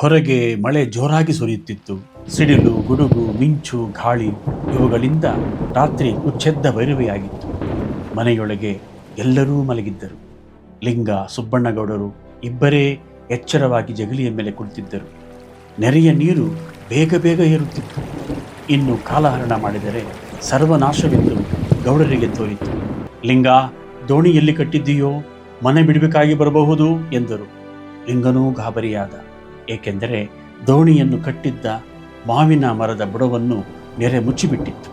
ಹೊರಗೆ ಮಳೆ ಜೋರಾಗಿ ಸುರಿಯುತ್ತಿತ್ತು. ಸಿಡಿಲು, ಗುಡುಗು, ಮಿಂಚು, ಗಾಳಿ ಇವುಗಳಿಂದ ರಾತ್ರಿ ಉಚ್ಛೆದ್ದ ಭೈರವೆಯಾಗಿತ್ತು ಮನೆಯೊಳಗೆ ಎಲ್ಲರೂ ಮಲಗಿದ್ದರು. ಲಿಂಗ, ಸುಬ್ಬಣ್ಣಗೌಡರು ಇಬ್ಬರೇ ಎಚ್ಚರವಾಗಿ ಜಗಲಿಯ ಮೇಲೆ ಕುಳಿತಿದ್ದರು. ನೆರೆಯ ನೀರು ಬೇಗ ಬೇಗ ಏರುತ್ತಿತ್ತು. ಇನ್ನು ಕಾಲಹರಣ ಮಾಡಿದರೆ ಸರ್ವನಾಶವೆಂದು ಗೌಡರಿಗೆ ತೋರಿತು. ಲಿಂಗ, ದೋಣಿ ಎಲ್ಲಿ ಕಟ್ಟಿದ್ದೀಯೋ ಮನೆ ಬಿಡಬೇಕಾಗಿ ಬರಬಹುದು ಎಂದರು. ಲಿಂಗನೂ ಗಾಬರಿಯಾದ. ಏಕೆಂದರೆ ದೋಣಿಯನ್ನು ಕಟ್ಟಿದ್ದ ಮಾವಿನ ಮರದ ಬುಡವನ್ನು ನೆರೆ ಮುಚ್ಚಿಬಿಟ್ಟಿತ್ತು.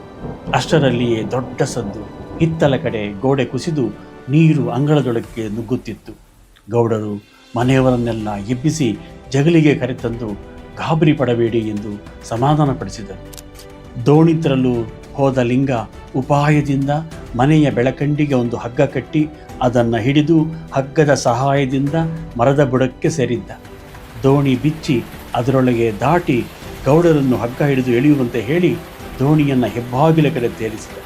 ಅಷ್ಟರಲ್ಲಿಯೇ ದೊಡ್ಡ ಸದ್ದು. ಹಿತ್ತಲ ಕಡೆ ಗೋಡೆ ಕುಸಿದು ನೀರು ಅಂಗಳದೊಳಕ್ಕೆ ನುಗ್ಗುತ್ತಿತ್ತು. ಗೌಡರು ಮನೆಯವರನ್ನೆಲ್ಲ ಎಬ್ಬಿಸಿ ಜಗಲಿಗೆ ಕರೆತಂದು ಗಾಬರಿ ಪಡಬೇಡಿ ಎಂದು ಸಮಾಧಾನಪಡಿಸಿದರು. ದೋಣಿ ತರಲು ಹೋದ ಲಿಂಗ ಉಪಾಯದಿಂದ ಮನೆಯ ಬೆಳಕಂಡಿಗೆ ಒಂದು ಹಗ್ಗ ಕಟ್ಟಿ ಅದನ್ನು ಹಿಡಿದು ಹಗ್ಗದ ಸಹಾಯದಿಂದ ಮರದ ಬುಡಕ್ಕೆ ಸೇರಿದ್ದ. ದೋಣಿ ಬಿಚ್ಚಿ ಅದರೊಳಗೆ ದಾಟಿ ಗೌಡರನ್ನು ಹಗ್ಗ ಹಿಡಿದು ಎಳೆಯುವಂತೆ ಹೇಳಿ ದೋಣಿಯನ್ನು ಹೆಬ್ಬಾಗಿಲ ಕಡೆ ತೇರಿಸಿದ.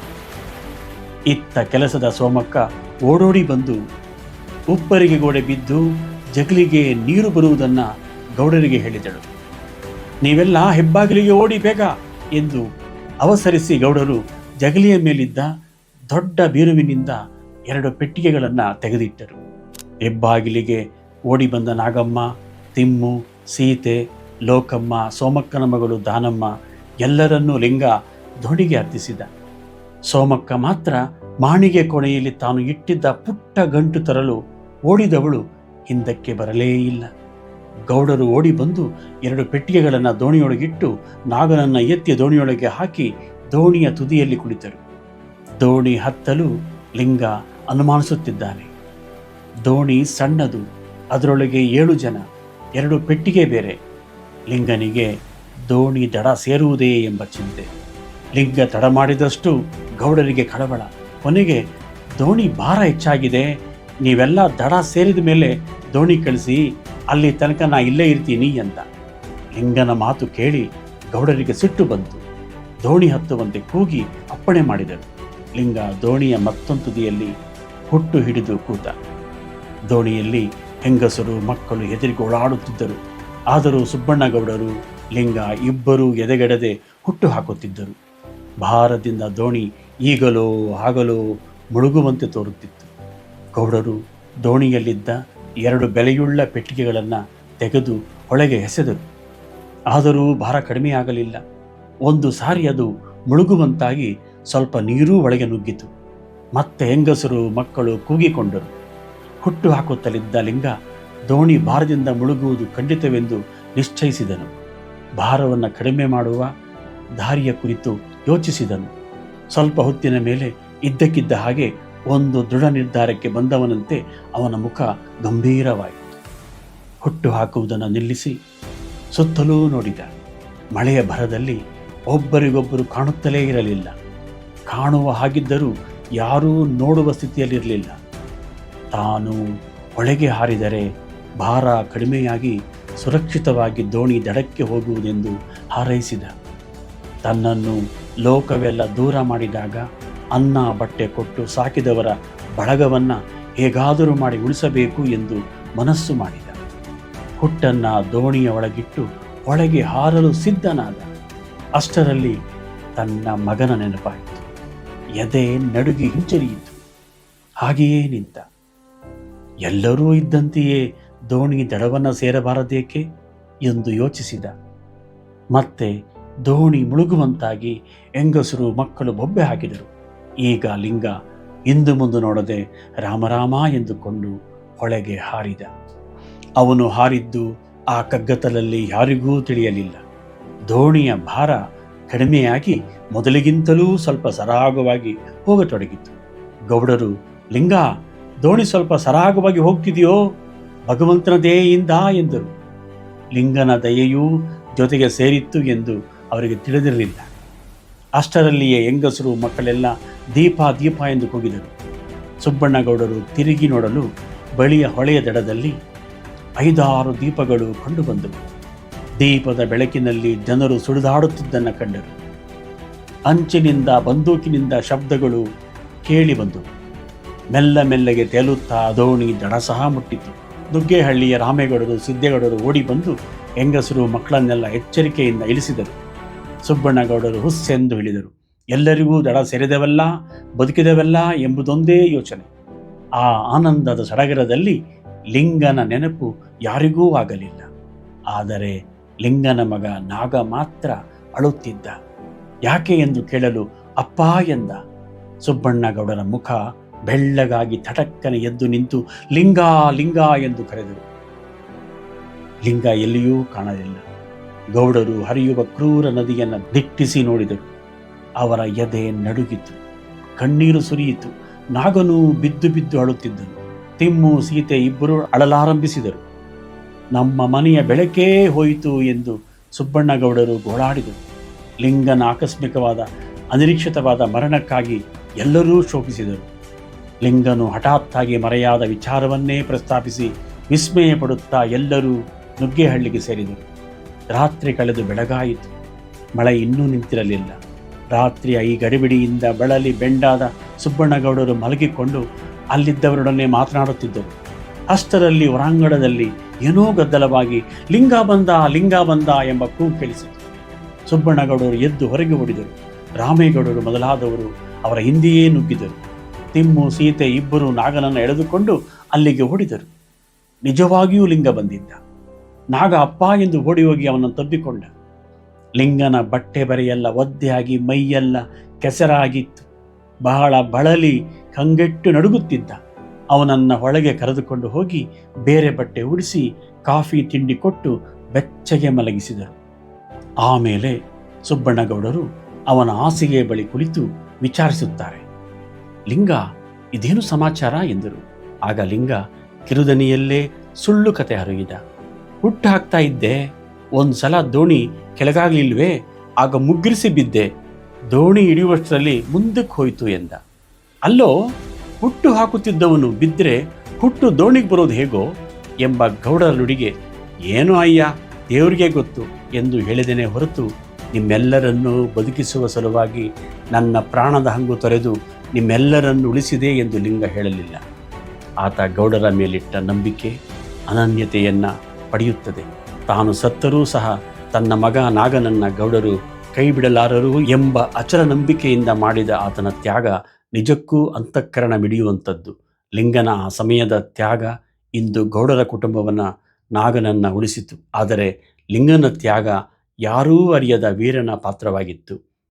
ಇತ್ತ ಕೆಲಸದ ಸೋಮಕ್ಕ ಓಡೋಡಿ ಬಂದು ಉಪ್ಪರಿಗೆ ಗೋಡೆ ಬಿದ್ದು ಜಗಲಿಗೆ ನೀರು ಬರುವುದನ್ನು ಗೌಡರಿಗೆ ಹೇಳಿದಳು. ನೀವೆಲ್ಲ ಹೆಬ್ಬಾಗಿಲಿಗೆ ಓಡಿ ಬೇಗ ಎಂದು ಅವಸರಿಸಿ ಗೌಡರು ಜಗಲಿಯ ಮೇಲಿದ್ದ ದೊಡ್ಡ ಬೀರುವಿನಿಂದ ಎರಡು ಪೆಟ್ಟಿಗೆಗಳನ್ನು ತೆಗೆದಿಟ್ಟರು. ಹೆಬ್ಬಾಗಿಲಿಗೆ ಓಡಿ ಬಂದ ನಾಗಮ್ಮ ತಿಮ್ಮು, ಸೀತೆ, ಲೋಕಮ್ಮ, ಸೋಮಕ್ಕನ ಮಗಳು ದಾನಮ್ಮ ಎಲ್ಲರನ್ನೂ ಲಿಂಗ ದೋಣಿಗೆ ಹತ್ತಿಸಿದ ಸೋಮಕ್ಕ ಮಾತ್ರ ಮಾಣಿಗೆ ಕೊನೆಯಲ್ಲಿ ತಾನು ಇಟ್ಟಿದ್ದ ಪುಟ್ಟ ಗಂಟು ತರಲು ಓಡಿದವಳು ಹಿಂದಕ್ಕೆ ಬರಲೇ ಇಲ್ಲ. ಗೌಡರು ಓಡಿ ಬಂದು ಎರಡು ಪೆಟ್ಟಿಗೆಗಳನ್ನು ದೋಣಿಯೊಳಗಿಟ್ಟು ನಾಗನನ್ನು ಎತ್ತಿ ದೋಣಿಯೊಳಗೆ ಹಾಕಿ ದೋಣಿಯ ತುದಿಯಲ್ಲಿ ಕುಳಿತರು. ದೋಣಿ ಹತ್ತಲು ಲಿಂಗ ಅನುಮಾನಿಸುತ್ತಿದ್ದಾನೆ. ದೋಣಿ ಸಣ್ಣದು, ಅದರೊಳಗೆ ಏಳು ಜನ. ಎರಡು ಪೆಟ್ಟಿಗೆ ಬೇರೆ. ಲಿಂಗನಿಗೆ ದೋಣಿ ದಡ ಸೇರುವುದೇ ಎಂಬ ಚಿಂತೆ. ಲಿಂಗ ತಡ ಮಾಡಿದಷ್ಟು ಗೌಡರಿಗೆ ಕಳವಳ. ಕೊನೆಗೆ ದೋಣಿ ಭಾರ ಹೆಚ್ಚಾಗಿದೆ. ನೀವೆಲ್ಲ ದಡ ಸೇರಿದ ಮೇಲೆ ದೋಣಿ ಕಳಿಸಿ, ಅಲ್ಲಿ ತನಕ ನಾ ಇಲ್ಲೇ ಇರ್ತೀನಿ ಅಂತ ಲಿಂಗನ ಮಾತು ಕೇಳಿ ಗೌಡರಿಗೆ ಸಿಟ್ಟು ಬಂತು. ದೋಣಿ ಹತ್ತುವಂತೆ ಕೂಗಿ ಅಪ್ಪಣೆ ಮಾಡಿದರು. ಲಿಂಗ ದೋಣಿಯ ಮತ್ತೊಂದು ತುದಿಯಲ್ಲಿ ಹುಟ್ಟು ಹಿಡಿದು ಕೂತ. ದೋಣಿಯಲ್ಲಿ ಹೆಂಗಸರು, ಮಕ್ಕಳು ಹೆದರಿಗೆ ಓಡಾಡುತ್ತಿದ್ದರು. ಆದರೂ ಸುಬ್ಬಣ್ಣಗೌಡರು ಲಿಂಗ ಇಬ್ಬರೂ ಎದೆಗೆಡದೆ ಹುಟ್ಟು ಹಾಕುತ್ತಿದ್ದರು ಭಾರದಿಂದ ದೋಣಿ ಈಗಲೋ ಆಗಲೋ ಮುಳುಗುವಂತೆ ತೋರುತ್ತಿತ್ತು. ಗೌಡರು ದೋಣಿಯಲ್ಲಿದ್ದ ಎರಡು ಬೆಲೆಯುಳ್ಳ ಪೆಟ್ಟಿಗೆಗಳನ್ನು ತೆಗೆದು ಹೊಳೆಗೆ ಎಸೆದರು. ಆದರೂ ಭಾರ ಕಡಿಮೆಯಾಗಲಿಲ್ಲ. ಒಂದು ಸಾರಿ ಅದು ಮುಳುಗುವಂತಾಗಿ ಸ್ವಲ್ಪ ನೀರೂ ಒಳಗೆ ನುಗ್ಗಿತು. ಮತ್ತೆ ಹೆಂಗಸರು, ಮಕ್ಕಳು ಕೂಗಿಕೊಂಡರು. ಹುಟ್ಟು ಹಾಕುತ್ತಲಿದ್ದ ಲಿಂಗ ದೋಣಿ ಭಾರದಿಂದ ಮುಳುಗುವುದು ಖಂಡಿತವೆಂದು ನಿಶ್ಚಯಿಸಿದನು. ಭಾರವನ್ನು ಕಡಿಮೆ ಮಾಡುವ ದಾರಿಯ ಕುರಿತು ಯೋಚಿಸಿದನು. ಸ್ವಲ್ಪ ಹೊತ್ತಿನ ಮೇಲೆ ಇದ್ದಕ್ಕಿದ್ದ ಹಾಗೆ ಒಂದು ದೃಢ ನಿರ್ಧಾರಕ್ಕೆ ಬಂದವನಂತೆ ಅವನ ಮುಖ ಗಂಭೀರವಾಯಿತು. ಹುಟ್ಟು ಹಾಕುವುದನ್ನು ನಿಲ್ಲಿಸಿ ಸುತ್ತಲೂ ನೋಡಿದ. ಮಳೆಯ ಭರದಲ್ಲಿ ಒಬ್ಬರಿಗೊಬ್ಬರು ಕಾಣುತ್ತಲೇ ಇರಲಿಲ್ಲ. ಕಾಣುವ ಹಾಗಿದ್ದರೂ ಯಾರೂ ನೋಡುವ ಸ್ಥಿತಿಯಲ್ಲಿರಲಿಲ್ಲ. ತಾನು ಒಳಗೆ ಹಾರಿದರೆ ಭಾರ ಕಡಿಮೆಯಾಗಿ ಸುರಕ್ಷಿತವಾಗಿ ದೋಣಿ ದಡಕ್ಕೆ ಹೋಗುವುದೆಂದು ಹಾರೈಸಿದ. ತನ್ನನ್ನು ಲೋಕವೆಲ್ಲ ದೂರ ಮಾಡಿದಾಗ ಅನ್ನ ಬಟ್ಟೆ ಕೊಟ್ಟು ಸಾಕಿದವರ ಬಳಗವನ್ನು ಹೇಗಾದರೂ ಮಾಡಿ ಉಳಿಸಬೇಕು ಎಂದು ಮನಸ್ಸು ಮಾಡಿದ. ಹುಟ್ಟನ್ನು ದೋಣಿಯ ಒಳಗಿಟ್ಟು ಒಳಗೆ ಹಾರಲು ಸಿದ್ಧನಾದ. ಅಷ್ಟರಲ್ಲಿ ತನ್ನ ಮಗನ ನೆನಪಾಯಿತು. ಎದೆ ನಡುಗಿ ಹಿಂಜರಿಯಿತು. ಹಾಗೆಯೇ ನಿಂತ. ಎಲ್ಲರೂ ಇದ್ದಂತೆಯೇ ದೋಣಿ ದಡವನ್ನು ಸೇರಬಾರದೇಕೆ ಎಂದು ಯೋಚಿಸಿದ. ಮತ್ತೆ ದೋಣಿ ಮುಳುಗುವಂತಾಗಿ ಹೆಂಗಸರು ಮಕ್ಕಳು ಬೊಬ್ಬೆ ಹಾಕಿದರು. ಈಗ ಲಿಂಗ ಇಂದು ಮುಂದೆ ನೋಡದೆ ರಾಮರಾಮ ಎಂದುಕೊಂಡು ಹೊಳೆಗೆ ಹಾರಿದ. ಅವನು ಹಾರಿದ್ದು ಆ ಕಗ್ಗತ್ತಲಲ್ಲಿ ಯಾರಿಗೂ ತಿಳಿಯಲಿಲ್ಲ. ದೋಣಿಯ ಭಾರ ಕಡಿಮೆಯಾಗಿ ಮೊದಲಿಗಿಂತಲೂ ಸ್ವಲ್ಪ ಸರಾಗವಾಗಿ ಹೋಗತೊಡಗಿತು ಗೌಡರು, ಲಿಂಗ ದೋಣಿ ಸ್ವಲ್ಪ ಸರಾಗವಾಗಿ ಹೋಗ್ತಿದೆಯೋ? ಭಗವಂತನ ದಯೆಯಿಂದ ಎಂದರು. ಲಿಂಗನ ದಯೆಯೂ ಜೊತೆಗೆ ಸೇರಿತ್ತು ಎಂದು ಅವರಿಗೆ ತಿಳಿದಿರಲಿಲ್ಲ. ಅಷ್ಟರಲ್ಲಿಯೇ ಹೆಂಗಸರು ಮಕ್ಕಳೆಲ್ಲ ದೀಪ ದೀಪ ಎಂದು ಕೂಗಿದರು. ಸುಬ್ಬಣ್ಣಗೌಡರು ತಿರುಗಿ ನೋಡಲು ಬಳಿಯ ಹೊಳೆಯ ದಡದಲ್ಲಿ ಐದಾರು ದೀಪಗಳು ಕಂಡುಬಂದವು ದೀಪದ ಬೆಳಕಿನಲ್ಲಿ ಜನರು ಸುಡಿದಾಡುತ್ತಿದ್ದನ್ನು ಕಂಡರು. ಅಂಚಿನಿಂದ, ಬಂದೂಕಿನಿಂದ ಶಬ್ದಗಳು ಕೇಳಿ ಬಂದವು. ಮೆಲ್ಲ ಮೆಲ್ಲಗೆ ತೇಲುತ್ತಾ ದೋಣಿ ದಡ ಸಹ ಮುಟ್ಟಿತು. ದುಗ್ಗೆಹಳ್ಳಿಯ ರಾಮೇಗೌಡರು ಸಿದ್ದೇಗೌಡರು ಓಡಿ ಬಂದು ಹೆಂಗಸರು ಮಕ್ಕಳನ್ನೆಲ್ಲ ಎಚ್ಚರಿಕೆಯಿಂದ ಇಳಿಸಿದರು. ಸುಬ್ಬಣ್ಣಗೌಡರು ಹುಸ್ಸೆಂದು ಹೇಳಿದರು, ಎಲ್ಲರಿಗೂ ದಡ ಸೇರಿದೆವಲ್ಲ, ಬದುಕಿದೆವಲ್ಲ ಎಂಬುದೊಂದೇ ಯೋಚನೆ. ಆ ಆನಂದದ ಸಡಗರದಲ್ಲಿ ಲಿಂಗನ ನೆನಪು ಯಾರಿಗೂ ಆಗಲಿಲ್ಲ. ಆದರೆ ಲಿಂಗನ ಮಗ ನಾಗ ಮಾತ್ರ ಅಳುತ್ತಿದ್ದ. ಯಾಕೆ ಎಂದು ಕೇಳಲು ಅಪ್ಪ ಎಂದ. ಸುಬ್ಬಣ್ಣಗೌಡರ ಮುಖ ಬೆಳ್ಳಗಾಗಿ ತಟಕ್ಕನೆ ಎದ್ದು ನಿಂತು ಲಿಂಗ ಲಿಂಗ ಎಂದು ಕರೆದರು. ಲಿಂಗ ಎಲ್ಲಿಯೂ ಕಾಣಲಿಲ್ಲ. ಗೌಡರು ಹರಿಯುವ ಕ್ರೂರ ನದಿಯನ್ನು ದಿಟ್ಟಿಸಿ ನೋಡಿದರು. ಅವರ ಎದೆ ನಡುಗಿತು ಕಣ್ಣೀರು ಸುರಿಯಿತು. ನಾಗನು ಬಿದ್ದು ಬಿದ್ದು ಅಳುತ್ತಿದ್ದನು. ತಿಮ್ಮು ಸೀತೆ ಇಬ್ಬರು ಅಳಲಾರಂಭಿಸಿದರು. ನಮ್ಮ ಮನೆಯ ಬೆಳಕೇ ಹೋಯಿತು ಎಂದು ಸುಬ್ಬಣ್ಣಗೌಡರು ಗೋಳಾಡಿದರು. ಲಿಂಗನ ಆಕಸ್ಮಿಕವಾದ ಅನಿರೀಕ್ಷಿತವಾದ ಮರಣಕ್ಕಾಗಿ ಎಲ್ಲರೂ ಶೋಕಿಸಿದರು. ಲಿಂಗನು ಹಠಾತ್ತಾಗಿ ಮರೆಯಾದ ವಿಚಾರವನ್ನೇ ಪ್ರಸ್ತಾಪಿಸಿ ವಿಸ್ಮಯ ಪಡುತ್ತಾ ಎಲ್ಲರೂ ನುಗ್ಗೆಹಳ್ಳಿಗೆ ಸೇರಿದರು. ರಾತ್ರಿ ಕಳೆದು ಬೆಳಗಾಯಿತು. ಮಳೆ ಇನ್ನೂ ನಿಂತಿರಲಿಲ್ಲ. ರಾತ್ರಿಯ ಈ ಗಡಿಬಿಡಿಯಿಂದ ಬಳಲಿ ಬೆಂಡಾದ ಸುಬ್ಬಣ್ಣಗೌಡರು ಮಲಗಿಕೊಂಡು ಅಲ್ಲಿದ್ದವರೊಡನೆ ಮಾತನಾಡುತ್ತಿದ್ದರು. ಅಷ್ಟರಲ್ಲಿ ಹೊರಾಂಗಣದಲ್ಲಿ ಏನೋ ಗದ್ದಲವಾಗಿ, ಲಿಂಗ ಬಂದ ಲಿಂಗ ಬಂದ ಎಂಬ ಕೂಗು ಕೇಳಿಸಿತು. ಸುಬ್ಬಣ್ಣಗೌಡರು ಎದ್ದು ಹೊರಗೆ ಓಡಿದರು. ರಾಮೇಗೌಡರು ಮೊದಲಾದವರು ಅವರ ಹಿಂದೆಯೇ ನುಗ್ಗಿದರು. ತಿಮ್ಮು, ಸೀತೆ ಇಬ್ಬರು ನಾಗನನ್ನು ಎಳೆದುಕೊಂಡು ಅಲ್ಲಿಗೆ ಓಡಿದರು. ನಿಜವಾಗಿಯೂ ಲಿಂಗ ಬಂದಿದ್ದ. ನಾಗ ಅಪ್ಪ ಎಂದು ಓಡಿ ಹೋಗಿ ಅವನನ್ನು ತಬ್ಬಿಕೊಂಡ. ಲಿಂಗನ ಬಟ್ಟೆ ಬರೆಯೆಲ್ಲ, ಒದ್ದೆಯಾಗಿ ಮೈಯೆಲ್ಲ ಕೆಸರಾಗಿತ್ತು. ಬಹಳ ಬಳಲಿ ಕಂಗೆಟ್ಟು ನಡುಗುತ್ತಿದ್ದ. ಅವನನ್ನು ಒಳಗೆ ಕರೆದುಕೊಂಡು ಹೋಗಿ ಬೇರೆ ಬಟ್ಟೆ ಉಡಿಸಿ ಕಾಫಿ ತಿಂಡಿ ಕೊಟ್ಟು ಬೆಚ್ಚಗೆ ಮಲಗಿಸಿದರು. ಆಮೇಲೆ ಸುಬ್ಬಣ್ಣಗೌಡರು ಅವನ ಹಾಸಿಗೆ ಬಳಿ ಕುಳಿತು ವಿಚಾರಿಸುತ್ತಾರೆ. ಲಿಂಗ ಇದೇನು ಸಮಾಚಾರ ಎಂದರು. ಆಗ ಲಿಂಗ ಕಿರುದನಿಯಲ್ಲೇ ಸುಳ್ಳು ಕತೆ ಹರಗಿದ ಹುಟ್ಟು ಹಾಕ್ತಾ ಇದ್ದೆ ಒಂದು ಸಲ ದೋಣಿ ಕೆಳಗಾಗಲಿಲ್ವೇ, ಆಗ ಮುಗ್ಗಿರಿಸಿ ಬಿದ್ದೆ, ದೋಣಿ ಹಿಡಿಯುವಷ್ಟರಲ್ಲಿ ಮುಂದಕ್ಕೆ ಹೋಯಿತು ಎಂದ. ಅಲ್ಲೋ, ಹುಟ್ಟು ಹಾಕುತ್ತಿದ್ದವನು ಬಿದ್ದರೆ ಹುಟ್ಟು ದೋಣಿಗೆ ಬರೋದು ಹೇಗೋ ಎಂಬ ಗೌಡರ ನುಡಿಗೆ ಏನು ಅಯ್ಯ, ದೇವರಿಗೆ ಗೊತ್ತು ಎಂದು ಹೇಳಿದೇನೆ ಹೊರತು ನಿಮ್ಮೆಲ್ಲರನ್ನೂ ಬದುಕಿಸುವ ಸಲುವಾಗಿ ನನ್ನ ಪ್ರಾಣದ ಹಂಗು ತೊರೆದು ನಿಮ್ಮೆಲ್ಲರನ್ನು ಉಳಿಸಿದೆ ಎಂದು ಲಿಂಗ ಹೇಳಲಿಲ್ಲ. ಆತ ಗೌಡರ ಮೇಲಿಟ್ಟ ನಂಬಿಕೆ ಅನನ್ಯತೆಯನ್ನು ಪಡೆಯುತ್ತದೆ. ತಾನು ಸತ್ತರೂ ಸಹ ತನ್ನ ಮಗ ನಾಗನನ್ನ ಗೌಡರು ಕೈ ಬಿಡಲಾರರು ಎಂಬ ಅಚಲ ನಂಬಿಕೆಯಿಂದ ಮಾಡಿದ ಆತನ ತ್ಯಾಗ ನಿಜಕ್ಕೂ ಅಂತಃಕರಣ ಮಿಡಿಯುವಂಥದ್ದು. ಲಿಂಗನ ಆ ಸಮಯದ ತ್ಯಾಗ ಇಂದು ಗೌಡರ ಕುಟುಂಬವನ್ನು ನಾಗನನ್ನು ಉಳಿಸಿತು. ಆದರೆ ಲಿಂಗನ ತ್ಯಾಗ ಯಾರೂ ಅರಿಯದ ವೀರನ ಪಾತ್ರವಾಗಿತ್ತು.